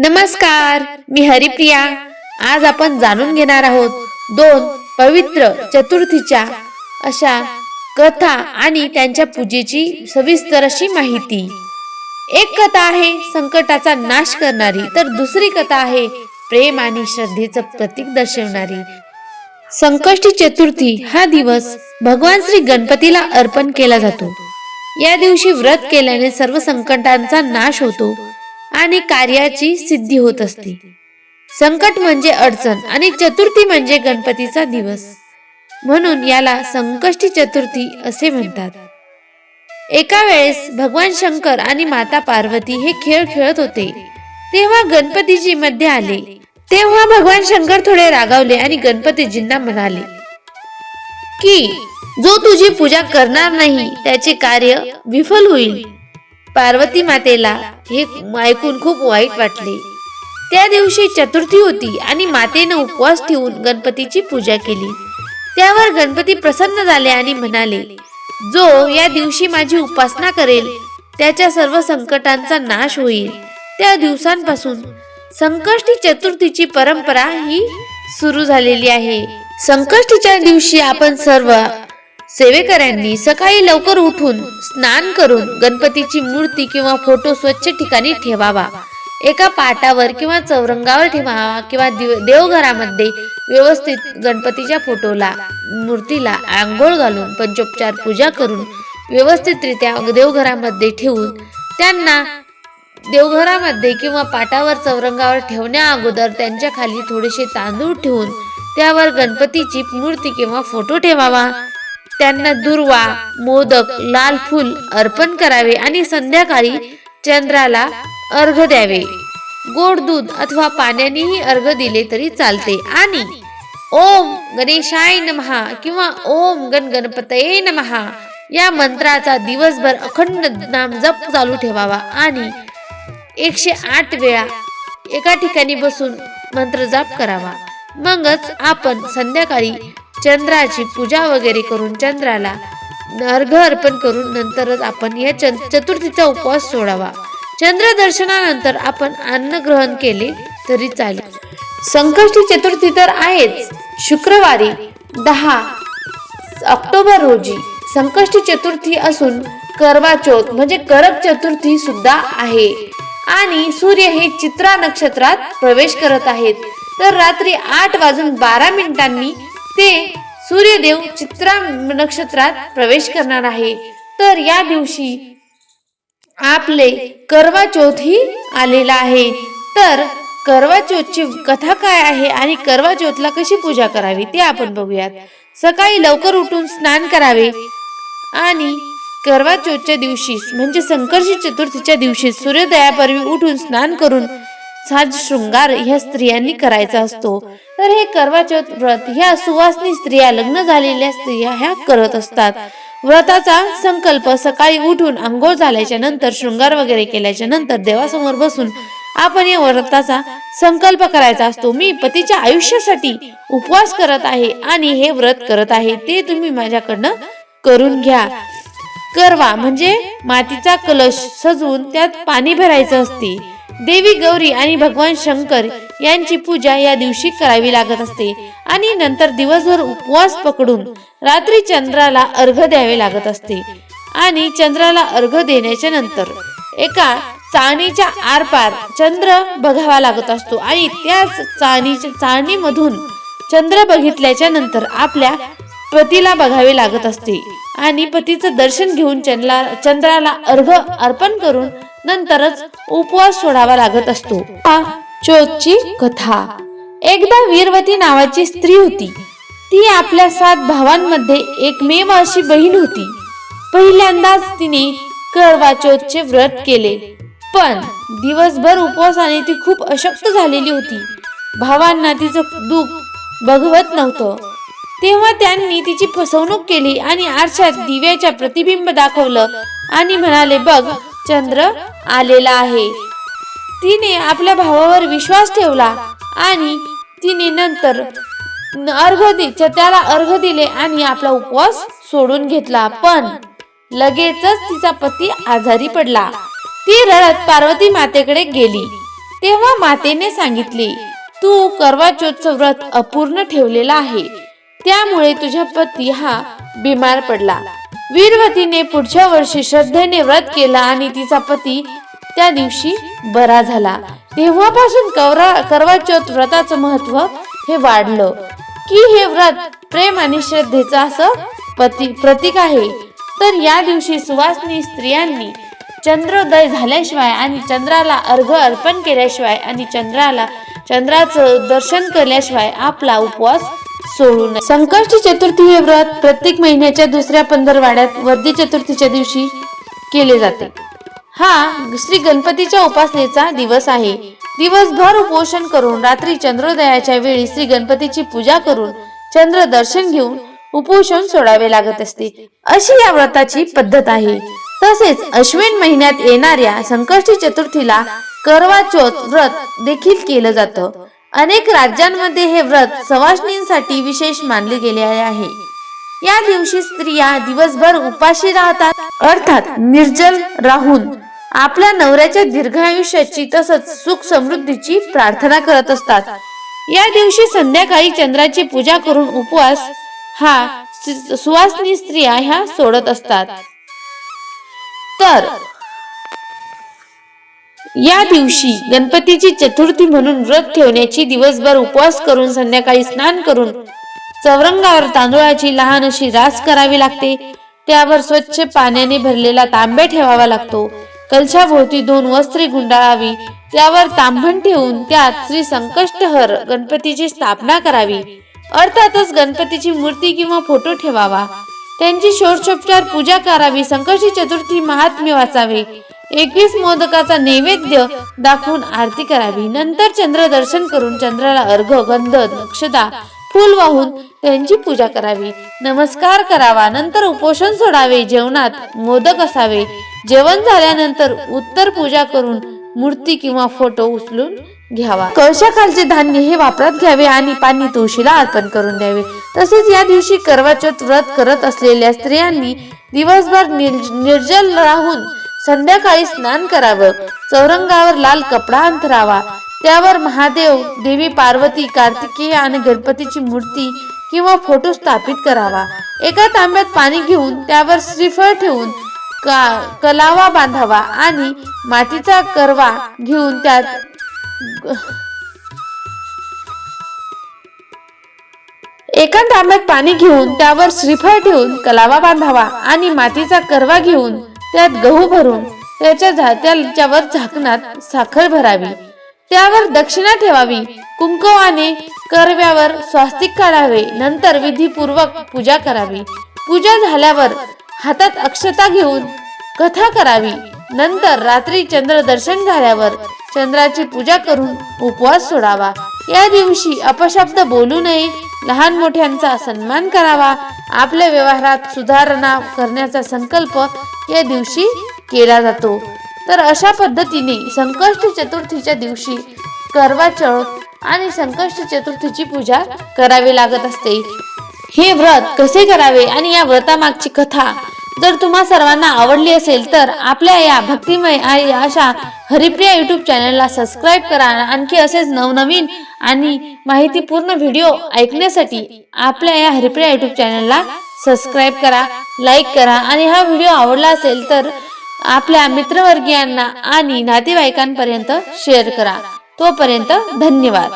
नमस्कार मी हरिप्रिया. आज आपण जाणून घेणार आहोत दोन पवित्र चतुर्थीच्या अशा कथा आणि त्यांच्या पूजेची सविस्तर अशी माहिती. एक कथा आहे संकटाचा नाश करणारी तर दुसरी कथा आहे प्रेम आणि श्रद्धेचं प्रतीक दर्शवणारी. संकष्टी चतुर्थी हा दिवस भगवान श्री गणपतीला अर्पण केला जातो. या दिवशी व्रत केल्याने सर्व संकटांचा नाश होतो. आणि कार्याची सिद्धी होत असते. संकट म्हणजे अडचण आणि चतुर्थी म्हणजे गणपतीचा दिवस. म्हणून याला संकष्टी चतुर्थी असे म्हणतात. एका वेळेस भगवान शंकर आणि माता पार्वती हे खेळ खेळत होते. तेव्हा गणपतीजी मध्ये आले. तेव्हा भगवान शंकर थोडे रागावले आणि गणपतीजींना म्हणाले की जो तुझी पूजा करणार नाही त्याचे कार्य विफल होईल. पार्वती मातेला हे ऐकून खूप वाईट वाटले. त्या दिवशी चतुर्थी होती आणि मातेनं उपवास ठेवून गणपतीची पूजा केली. त्यावर गणपती प्रसन्न झाले आणि म्हणाले जो या दिवशी माझी उपासना करेल त्याच्या सर्व संकटांचा नाश होईल. त्या दिवसांपासून संकष्टी चतुर्थीची परंपरा ही सुरू झालेली आहे. संकष्टीच्या दिवशी आपण सर्व सेवेकऱ्यांनी सकाळी लवकर उठून स्नान करून गणपतीची मूर्ती किंवा फोटो स्वच्छ ठिकाणी ठेवावा. एका पाटावर किंवा चौरंगावर ठेवावा किंवा देवघरामध्ये व्यवस्थित गणपतीच्या फोटोला मूर्तीला आंघोळ घालून पंचोपचार पूजा करून व्यवस्थितरित्या देवघरामध्ये ठेवून त्यांना देवघरामध्ये किंवा पाटावर चौरंगावर ठेवण्या अगोदर त्यांच्या खाली थोडेसे तांदूळ ठेवून त्यावर गणपतीची मूर्ती किंवा फोटो ठेवावा. त्यांना दुर्वा मोदक लाल फूल अर्पण करावे आणि संध्याकाळी चंद्राला अर्घ द्यावे. गोड दूध अथवा पाण्यानेही अर्घ दिले तरी चालते. आणि ओम गणेशाय नमहा किंवा ओम गण गणपतये नमहा या मंत्राचा दिवसभर अखंड नाम जप चालू ठेवावा. आणि एकशे आठ वेळा एका ठिकाणी बसून मंत्र जाप करावा. मगच आपण संध्याकाळी चंद्राची पूजा वगैरे करून चंद्राला अर्घ अर्पण करून नंतरच आपण या चतुर्थीचा उपवास सोडावा. चंद्र दर्शनानंतर आपण अन्न ग्रहण केले तरी चालेल. संकष्टी चतुर्थी तर आहेच. शुक्रवारी दहा ऑक्टोबर रोजी संकष्टी चतुर्थी असून करवा चौथ म्हणजे करक चतुर्थी सुद्धा आहे. आणि सूर्य हे चित्रा नक्षत्रात प्रवेश करत आहेत. तर रात्री आठ वाजून बारा मिनिटांनी ते सूर्यदेव चित्रा नक्षत्रात प्रवेश करणार आहे. तर या दिवशी आपले करवा चौथ ही आलेला आहे. तर करवा चौथची कथा काय आहे आणि करवा चौथला कशी पूजा करावी ते आपण बघूयात. सकाळी लवकर उठून स्नान करावे आणि करवा चौथच्या दिवशी म्हणजे संकर्षी चतुर्थीच्या दिवशी सूर्योदयापूर्वी उठून स्नान करून साज शृंगार ह्या स्त्रियांनी करायचा असतो. तर हे करवा चौथ व्रत ह्या सुवासनी स्त्रिया लग्न झालेल्या स्त्रिया ह्या करत असतात. व्रताचा संकल्प सकाळी उठून आंघोळ झाल्याच्यानंतर शृंगार वगैरे केल्याच्यानंतर देवासमोर बसून आपण या व्रताचा संकल्प करायचा असतो. मी पतीच्या आयुष्यासाठी उपवास करत आहे आणि हे व्रत करत आहे ते तुम्ही माझ्याकडनं करून घ्या. करवा म्हणजे मातीचा कलश सजवून त्यात पाणी भरायचं असते. देवी गौरी आणि भगवान शंकर यांची पूजा या दिवशी करावी लागत असते. आणि नंतर दिवसभर उपवास पकडून रात्री चंद्राला अर्घ द्यावे लागत असते. आणि चंद्राला अर्घ देण्याच्या नंतर एका चाळणीच्या आरपार चंद्र बघावा लागत असतो. आणि त्याच चाणीच्या चाळणीमधून चंद्र बघितल्याच्या नंतर आपल्या पतीला बघावे लागत असते. आणि पतीचं दर्शन घेऊन चंद्राला अर्घ अर्पण करून नंतरच उपवास सोडावा लागत असतो. चोचची कथा. एकदा वीरवती नावाची स्त्री होती. ती आपल्या सात भावांमध्ये एकमेव अशी बहीण होती. पहिल्यांदाच तिने करवा चौथचे व्रत केले. पण दिवसभर उपवासाने ती खूप अशक्त झालेली होती. भावांना तिचं दुःख बघवत नव्हतं. तेव्हा त्यांनी तिची फसवणूक केली आणि आरशात दिव्याच्या प्रतिबिंब दाखवलं आणि म्हणाले बघ चंद्र आलेला आहे. तिने आपल्या भावावर विश्वास ठेवला आणि तिने नंतर न- अर्घ दि च- त्याला अर्घ दिले आणि आपला उपवास सोडून घेतला. पण लगेचच तिचा पती आजारी पडला. ती रडत पार्वती मातेकडे गेली. तेव्हा मातेने सांगितले तू करवा व्रत अपूर्ण ठेवलेला आहे. त्यामुळे तुझा पती हा बिमार पडला. वीरवतीने पुढच्या वर्षी श्रद्धेने व्रत केला आणि तिचा पती त्या दिवशी बरा झाला. तेव्हापासून कवरा करवा चौथ व्रताचं महत्त्व हे वाढलं. की हे व्रत प्रेम आणि श्रद्धेचं असं पती प्रतीक आहे. तर या दिवशी सुवासनी स्त्रियांनी चंद्रोदय झाल्याशिवाय आणि चंद्राला अर्घ अर्पण केल्याशिवाय आणि चंद्राला चंद्राचं दर्शन केल्याशिवाय आपला उपवास सोडू नये. संकष्टी चतुर्थी हे व्रत प्रत्येक महिन्याच्या दुसऱ्या पंधरवाड्यात वर्धी चतुर्थीच्या दिवशी केले जाते. हा श्री गणपतीच्या उपासनेचा दिवस आहे. दिवसभर उपोषण करून रात्री चंद्रोदयाच्या वेळी श्री गणपतीची पूजा करून चंद्र दर्शन घेऊन उपोषण सोडावे लागत असते. अशी या व्रताची पद्धत आहे. तसेच अश्विन महिन्यात येणाऱ्या संकष्टी चतुर्थीला करवा चौथ व्रत देखील केलं जातं. अनेक राज्यांमध्ये हे व्रत सवासणींसाठी विशेष मानले गेले आहे. या दिवशी स्त्रिया दिवसभर उपाशी राहतात अर्थात निर्जल राहून आपल्या नवऱ्याच्या दीर्घायुष्याची तसंच सुख समृद्धीची प्रार्थना करत असतात. या दिवशी संध्याकाळी चंद्राची पूजा करून उपवास हा सुवासनी स्त्रिया ह्या सोडत असतात. तर या दिवशी गणपतीची चतुर्थी म्हणून व्रत ठेवण्याची दिवसभर उपवास करून संध्याकाळी स्नान करून चौरंगावर तांदूळाची लहान अशी रास करावी लागते. त्यावर स्वच्छ पाण्याने भरलेला तांबे ठेवावा लागतो. कलशाभोवती दोन वस्त्रे गुंडाळावी. त्यावर तांबण ठेवून त्यात श्री संकष्टहर गणपतीची स्थापना करावी. अर्थातच गणपतीची मूर्ती किंवा फोटो ठेवावा. त्यांची षोडशोपचार पूजा करावी. संकष्टी चतुर्थी महात्म्य वाचावे. एकवीस मोदकाचा नैवेद्य दाखवून आरती करावी. नंतर चंद्र दर्शन करून चंद्राला अर्घ गंध नक्षदा फूल वाहून त्यांची पूजा करावी. नमस्कार करावा. नंतर उपोषण सोडावे. जेवणात मोदक असावे. जेवण झाल्यानंतर उत्तर पूजा करून मूर्ती किंवा फोटो उचलून घ्यावा. कळशाखालचे धान्य हे वापरात घ्यावे आणि पाणी तुळशीला अर्पण करून द्यावे. तसेच या दिवशी करवाचौथ व्रत करत असलेल्या स्त्रियांनी दिवसभर निर्जल राहून संध्याकाळी स्नान करावं. चौरंगावर लाल कपडा अंतरावा. त्यावर महादेव देवी पार्वती कार्तिकेय आणि गणपतीची मूर्ती किंवा फोटो स्थापित करावा. एका तांब्यात पाणी घेऊन त्यावर श्रीफळ ठेवून का कलावा बांधावा आणि मातीचा करवा घेऊन त्यात एका तांब्यात पाणी घेऊन त्यावर श्रीफळ ठेवून कलावा बांधावा आणि मातीचा करवा घेऊन त्यात गहू भरून त्याच्या झात्याच्या त्याच्यावर झाकणात साखर भरावी. त्यावर दक्षिणा ठेवावी. कुंकवाने करव्यावर स्वास्तिक काढावे. नंतर विधीपूर्वक पूजा करावी. पूजा झाल्यावर हातात अक्षता घेऊन कथा करावी. नंतर रात्री चंद्र दर्शन झाल्यावर चंद्राची पूजा करून उपवास सोडावा. या दिवशी अपशब्द बोलू नये. लहान मोठ्यांचा सन्मान करावा. आपल्या व्यवहारात सुधारणा करण्याचा संकल्प या दिवशी केला जातो. तर अशा पद्धतीने संकष्ट चतुर्थीच्या दिवशी करवा चौथ आणि संकष्ट चतुर्थीची पूजा करावी लागत असते. हे व्रत कसे करावे आणि या व्रतामागची कथा जर तुम्हा सर्वांना आवडली असेल तर आपल्या या भक्तिमय आणि अशा हरिप्रिया यूट्यूब चॅनलला सबस्क्राईब करा आणखी असेच नवनवीन आणि माहितीपूर्ण व्हिडिओ ऐकण्यासाठी आपल्या या हरिप्रिया यूट्यूब चॅनलला सबस्क्राईब करा लाईक करा आणि हा व्हिडिओ आवडला असेल तर आपल्या मित्रवर्गीयांना आणि नातेवाईकांपर्यंत शेअर करा. तोपर्यंत धन्यवाद.